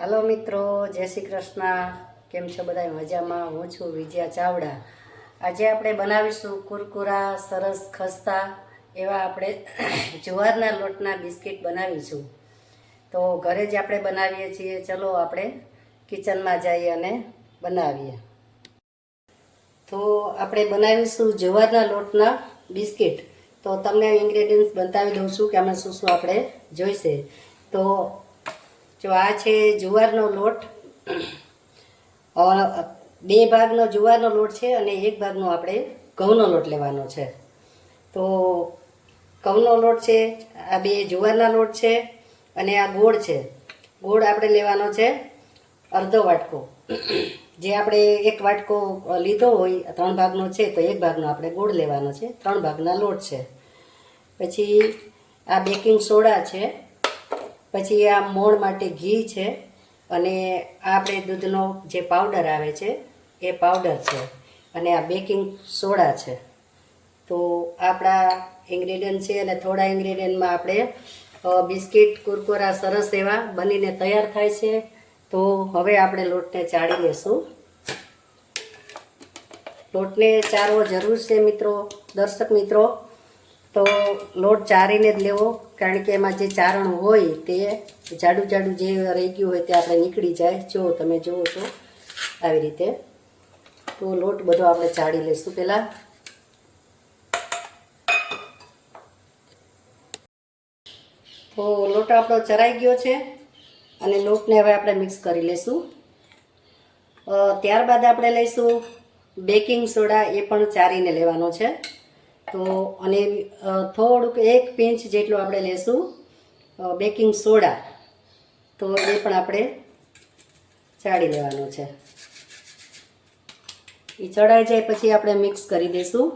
હાલો મિત્રો, જય શ્રી કૃષ્ણ. કેમ છો બધા મજામાં? હું છું વિજયા ચાવડા. આજે આપણે બનાવીશું કુરકુરા, સરસ ખસ્તા એવા આપણે જુવારના લોટના બિસ્કિટ બનાવીશું. તો ઘરે જ આપણે બનાવીએ છીએ. ચલો આપણે કિચનમાં જઈએ અને બનાવીએ. તો આપણે બનાવીશું જુવારના લોટના બિસ્કિટ. તો તમને ઇન્ગ્રેડિયન્ટ્સ બતાવી દઉં છું કે આમાં શું શું આપણે જોઈશે. તો જો આ છે જુવારનો લોટ. બે ભાગનો જુવારનો લોટ છે અને એક ભાગનો આપણે ઘઉંનો લોટ લેવાનો છે. તો ઘઉંનો લોટ છે, આ બે જુવારના લોટ છે અને આ ગોળ છે. ગોળ આપણે લેવાનો છે અડધો વાટકો. જે આપણે એક વાટકો લીધો હોય, ત્રણ ભાગનો છે, તો એક ભાગનો આપણે ગોળ લેવાનો છે. ત્રણ ભાગના લોટ છે. પછી આ બેકિંગ સોડા છે. પછી આ મોણ માટે ઘી છે અને આપણે દૂધનો જે પાવડર આવે છે, એ પાવડર છે અને આ બેકિંગ સોડા છે. તો આપણા ઇન્ગ્રેડિયન્ટ છે અને થોડા ઇન્ગ્રેડિયન્ટમાં આપણે બિસ્કિટ, કુરકુરા, સરસ એવા બનીને તૈયાર થાય છે. તો હવે આપણે લોટને ચાળી લેશું. લોટને ચારવો જરૂર છે મિત્રો, દર્શક મિત્રો. તો લોટ ચારીને જ લેવો. કારણ કે એમાં જે ચારણ હોય તે જાડું જાડું જે રહી ગયું હોય તે આપણે નીકળી જાય. જો તમે જુઓ છો આવી રીતે. તો લોટ બધો આપણે ચાળી લઈશું પહેલાં. તો લોટ આપણો ચરાઈ ગયો છે અને લોટને હવે આપણે મિક્સ કરી લઈશું. ત્યારબાદ આપણે લઈશું બેકિંગ સોડા એ પણ ચારીને લેવાનો છે. તો અને થોડુંક એક પિંચ જેટલું આપણે લેશું બેકિંગ સોડા. તો એ પણ આપણે ચાળી લેવાનું છે. એ ચડાઈ જાય પછી આપણે મિક્સ કરી દઈશું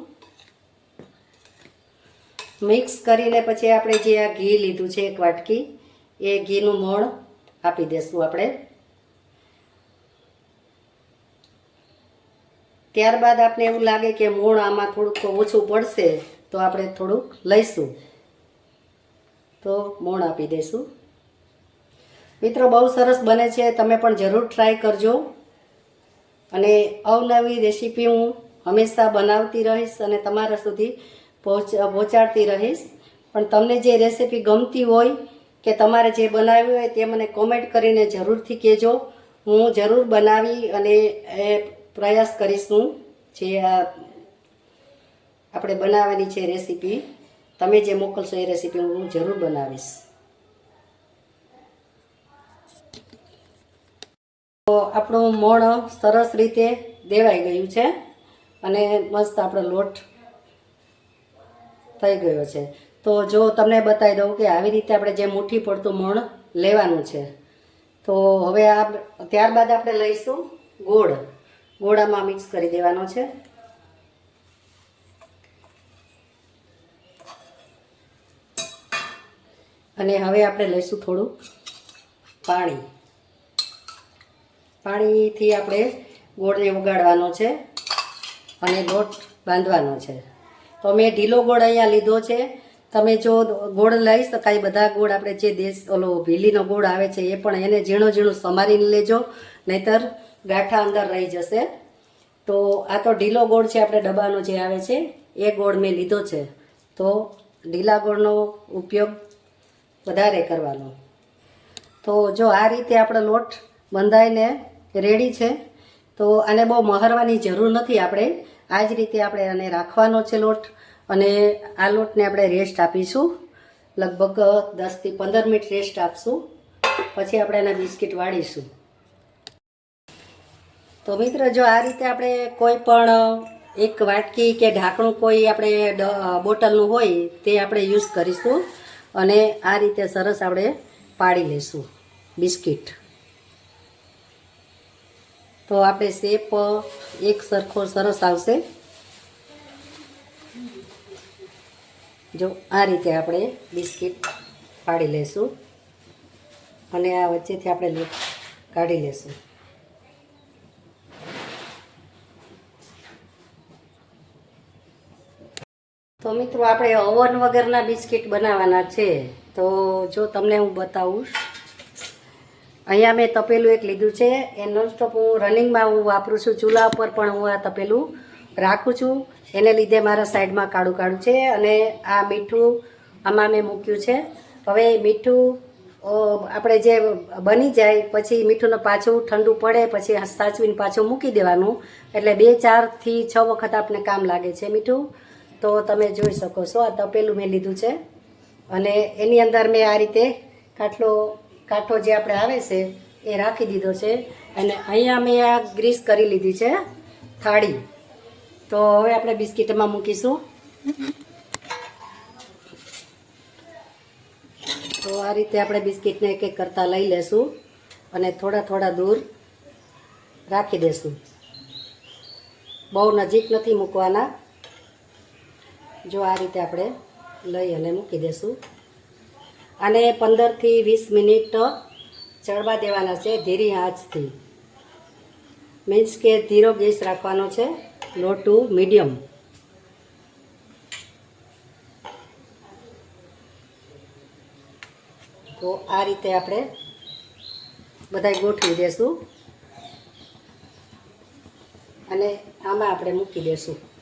મિક્સ કરીને પછી આપણે જે આ ઘી લીધું છે એક વાટકી, એ ઘીનું મોણ આપી દઈશું આપણે. ત્યારબાદ આપણે એવું લાગે કે મોણ આમાં થોડુંક ઓછું પડશે, તો આપણે થોડુંક લઈશું. તો મોણ આપી દઈશું. મિત્રો, બહુ સરસ બને છે, તમે પણ જરૂર ટ્રાય કરજો. અને અવનવી રેસીપી હું હંમેશા બનાવતી રહીશ અને તમારા સુધી પહોંચ, પહોંચાડતી રહીશ. પણ તમને જે રેસીપી ગમતી હોય કે તમારે જે બનાવ્યું હોય તે મને કોમેન્ટ કરીને જરૂરથી કહેજો. હું જરૂર બનાવી અને એ પ્રયાસ કરીશું જે આ આપણે બનાવવાની છે રેસીપી. તમે જે મોકલશો એ રેસીપી હું જરૂર બનાવીશ. તો આપણું મોણ સરસ રીતે દેવાઈ ગયું છે અને મસ્ત આપણો લોટ થઈ ગયો છે. તો જો તમને બતાવી દઉં કે આવી રીતે આપણે જે મુઠ્ઠી પડતું મણ લેવાનું છે. તો હવે આ ત્યારબાદ આપણે લઈશું ગોળ. ગોળામાં મિક્સ કરી દેવાનો છે. અને હવે આપણે લઈશું થોડું પાણી. પાણીથી આપણે ગોળને ઉગાડવાનો છે અને લોટ બાંધવાનો છે. તો મેં ઢીલો ગોળ અહીંયા લીધો છે. તમે જો ગોળ લઈ શકાય બધા ગોળ આપણે જે દેશ ઓલો ભીલીનો ગોળ આવે છે એ પણ એને ઝીણો ઝીણું સમારીને લેજો. નહીતર ગાંઠા અંદર રહી જશે. તો આ તો ઢીલો ગોળ છે, આપણે ડબ્બાનો જે આવે છે, એ ગોળ મેં લીધો છે. તો ઢીલા ગોળનો ઉપયોગ વધારે કરવાનો. તો જો આ રીતે આપણો લોટ બંધાઈને રેડી છે, તો આને બહુ મહરવાની જરૂર નથી આપણે. આ જ રીતે આપણે આને રાખવાનો છે લોટ અને આ લોટને આપણે રેસ્ટ આપીશું. લગભગ દસથી પંદર મિનિટ રેસ્ટ આપશું. પછી આપણે એના બિસ્કિટ વાળીશું. તો મિત્ર, જો આ રીતે આપણે કોઈ પણ એક વાટકી કે ઢાંકણું કોઈ આપણે બોટલનું હોય તે આપણે યુઝ કરીશું અને આ રીતે સરસ આપણે પાડી લઈશું બિસ્કિટ. તો આપણે શેપ એક સરખો સરસ આવશે. જો આ રીતે આપણે બિસ્કિટ પાડી લઈશું અને આ વચ્ચેથી આપણે કાઢી લઈશું તો મિત્રો, આપણે ઓવન વગરના બિસ્કિટ બનાવવાના છે. તો જો તમને હું બતાવું. અહીંયા મેં તપેલું એક લીધું છે. એ નોનસ્ટોપ હું રનિંગમાં હું વાપરું છું. ચૂલા ઉપર પણ હું આ તપેલું રાખું છું. એને લીધે મારા સાઈડમાં કાળું કાળું છે અને આ મીઠું આમાં મેં મૂક્યું છે. હવે મીઠું આપણે જે બની જાય, પછી મીઠુંને પાછું ઠંડુ પડે, પછી સાચવીને પાછું મૂકી દેવાનું. એટલે બે, ચારથી છ વખત આપણે કામ લાગે છે મીઠું. તો તમે જોઈ શકો છો, આ તપેલું મેં લીધું છે. અને એની અંદર મેં આ રીતે કાટલો કાંઠો જે આપણે આવે છે, એ રાખી દીધો છે. અને અહીંયા મેં આ ગ્રીસ કરી લીધી છે, થાળી. તો હવે આપણે બિસ્કિટમાં મૂકીશું. તો આ રીતે આપણે બિસ્કિટને એક એક કરતાં લઈ લેશું અને થોડા થોડા દૂર રાખી દેશું. બહુ નજીક નથી મૂકવાના. જો આ રીતે આપણે લઈ અને મૂકી દેશું. અને પંદરથી વીસ મિનિટ ચડવા દેવાના છે ધીરી આંચથી. મીન્સ કે ધીરો ગેસ રાખવાનો છે લો ટુ મીડિયમ તો આ રીતે આપણે બધાય ગોઠવી દેશું. અને આમાં આપણે મૂકી દેશું.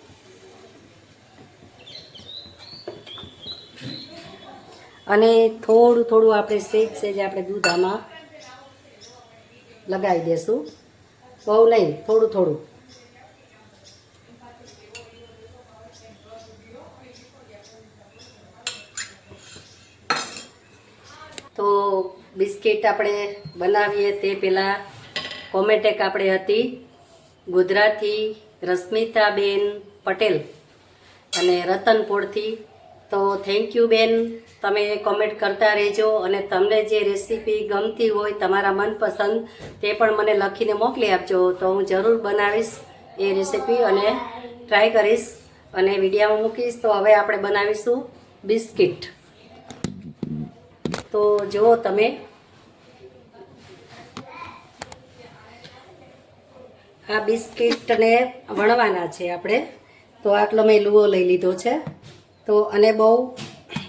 અને થોડું થોડું આપણે સેજ સેજ આપણે દૂધ આમાં લગાવી દેશું. બહુ નહીં, થોડું થોડું. તો બિસ્કિટ આપણે બનાવીએ તે પહેલાં કોમેટેક આપણે હતી ગોધરાથી રશ્મિતાબેન પટેલ અને રતનપુરથી તો થેન્ક યુ બેન. તમે કોમેન્ટ કરતા રહેજો અને તમને જે રેસીપી ગમતી હોય, તમારા મનપસંદ, તે પણ મને લખીને મોકલી આપજો. તો હું જરૂર બનાવીશ એ રેસીપી અને ટ્રાય કરીશ અને વિડીયામાં મૂકીશ. તો હવે આપણે બનાવીશું બિસ્કિટ. તો જુઓ તમે. આ બિસ્કિટને વણવાના છે આપણે. તો આટલો મેં લુઓ લઈ લીધો છે. તો અને બહુ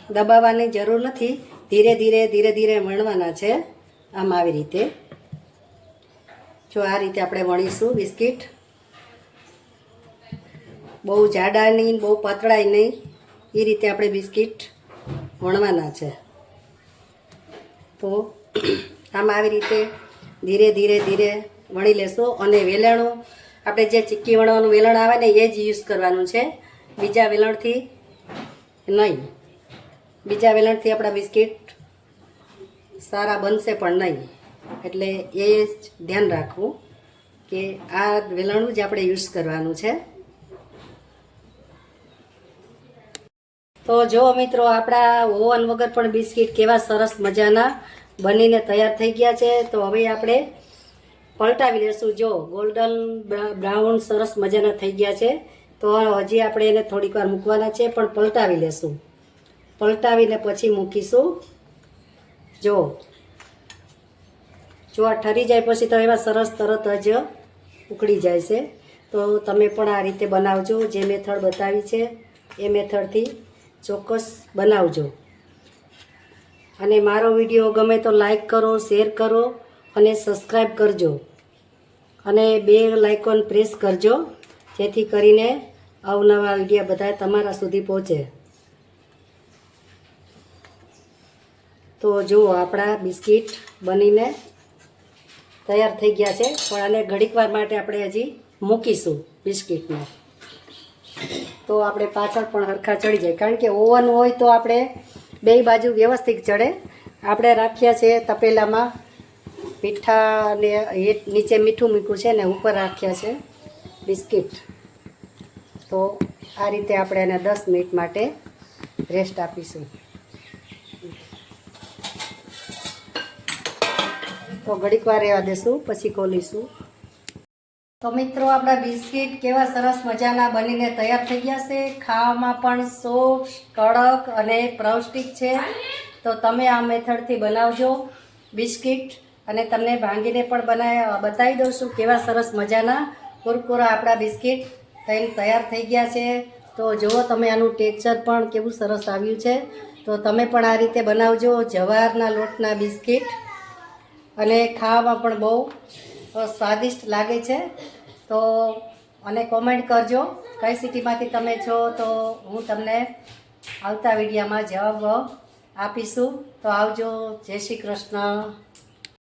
દબાવવાની જરૂર નથી. ધીરે ધીરે ધીરે ધીરે વણવાના છે આમ આવી રીતે. જો આ રીતે આપણે વણીશું બિસ્કિટ. બહુ જાડા નહીં, બહુ પાતળાય નહીં. એ રીતે આપણે બિસ્કિટ વણવાના છે. તો આમ આવી રીતે ધીરે ધીરે ધીરે વણી લેશો અને વેલણું. આપણે જે ચીક્કી વણવાનું વેલણ આવે ને એ જ યુઝ કરવાનું છે. બીજા વેલણથી નહીં. બીજા વેલણથી આપણા બિસ્કિટ સારા બનશે પણ નહીં. એટલે એ જ ધ્યાન રાખવું કે આ વેલણનું જ આપણે યુઝ કરવાનું છે. તો જો મિત્રો, આપણા ઓવન વગર પણ બિસ્કિટ કેવા સરસ મજાના બનીને તૈયાર થઈ ગયા છે, તો હવે આપણે પલટાવી લેશું. જો ગોલ્ડન બ્રાઉન સરસ મજાના થઈ ગયા છે. તો હજી આપણે એને થોડીક વાર મૂકવાના છે, પણ પલટાવી લેશું. પલટાવીને પછી મૂકીશું. જો. જો આ ઠરી જાય પછી તો એવા સરસ તરત જ ઉકળી જાય છે. તો તમે પણ આ રીતે બનાવજો. જે મેથડ બતાવી છે, એ મેથડથી ચોક્કસ બનાવજો. અને મારો વીડિયો ગમે તો લાઈક કરો, શેર કરો અને સબસ્ક્રાઈબ કરજો. અને બે લાઇકોન પ્રેસ કરજો, જેથી કરીને અવનવા આઈડિયા બધા તમારા સુધી પહોંચે. તો જુઓ આપણા બિસ્કિટ બનીને તૈયાર થઈ ગયા છે, પણ આને ઘડીકવાર માટે આપણે હજી મૂકીશું બિસ્કિટને. તો આપણે પાછળ પણ હરખા ચડી જાય. કારણ કે ઓવન હોય તો આપણે બે બાજુ વ્યવસ્થિત ચડે. આપણે રાખ્યા છે તપેલામાં મીઠા અને નીચે મીઠું મૂક્યું છે ને ઉપર રાખ્યા છે બિસ્કિટ. તો આ રીતે આપણે એને દસ મિનિટ માટે રેસ્ટ આપીશું. તો ઘડીક વાર રહેવા દેશું, પછી ખોલીશું. તો મિત્રો, આપણા બિસ્કિટ કેવા સરસ મજાના બનીને તૈયાર થઈ ગયા છે. ખાવામાં પણ સોફ્ટ કડક અને પૌષ્ટિક છે. તો તમે આ મેથડથી બનાવજો બિસ્કિટ અને તમને ભાંગીને પણ બનાવી બતાવી દઉં છું કેવા સરસ મજાના કુરકુરા આપણા બિસ્કિટ. થઈને તૈયાર થઈ ગયા છે. તો જુઓ તમે આનું ટેક્સચર પણ કેવું સરસ આવ્યું છે. તો તમે પણ આ રીતે બનાવજો જવારના લોટના બિસ્કિટ. અને ખાવામાં પણ બહુ સ્વાદિષ્ટ લાગે છે. તો અને કોમેન્ટ કરજો કઈ સિટીમાંથી તમે છો. તો હું તમને આવતા વિડીયામાં જવાબ આપીશું. તો આવજો. જય શ્રી કૃષ્ણ.